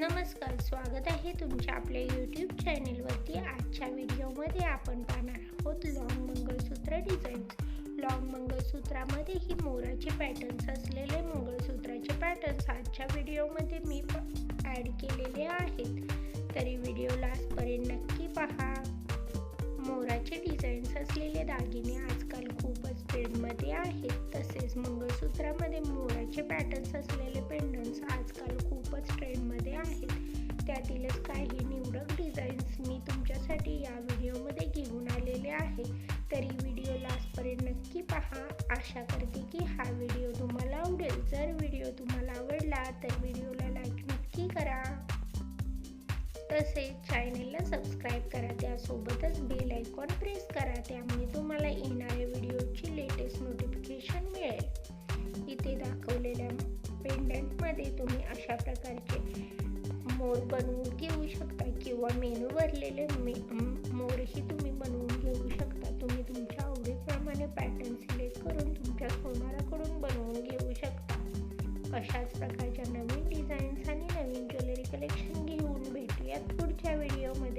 नमस्कार स्वागत आहे तुमच्या आपल्या यूट्यूब चॅनेलवरती आजच्या व्हिडिओमध्ये आपण पाहणार आहोत लॉंग मंगळसूत्र डिझाईन्स लॉंग मंगळसूत्रामध्ये ही मोराचे पॅटर्न्स असलेले मंगळसूत्राचे पॅटर्न्स आजच्या व्हिडिओमध्ये मी ॲड केलेले आहेत. तरी व्हिडिओ लास्टपर्यंत नक्की पहा. मोराचे डिझाईन्स असलेले दागिने आजकाल खूपच ट्रेंडमध्ये आहेत. तसेच मंगळसूत्रामध्ये मोराचे पॅटर्न्स असलेले त्यातीलच काही निवडक डिझाईन्स मी तुमच्यासाठी या व्हिडिओमध्ये घेऊन आलेले आहे. तरी व्हिडिओ लास्टपर्यंत नक्की पहा. आशा करते की हा व्हिडिओ तुम्हाला आवडेल. जर व्हिडिओ तुम्हाला आवडला तर व्हिडिओला लाईक नक्की करा. तसेच चॅनेलला सबस्क्राईब करा. त्यासोबतच बेल आयकॉन प्रेस करा. त्यामुळे तुम्हाला येणाऱ्या व्हिडिओची लेटेस्ट नोटिफिकेशन मिळेल. इथे दाखवलेल्या पेंडंटमध्ये तुम्ही अशा अशाच प्रकारच्या नवीन डिझाईन्स आणि नवीन ज्वेलरी कलेक्शन घेऊन भेटूयात पुढच्या व्हिडिओमध्ये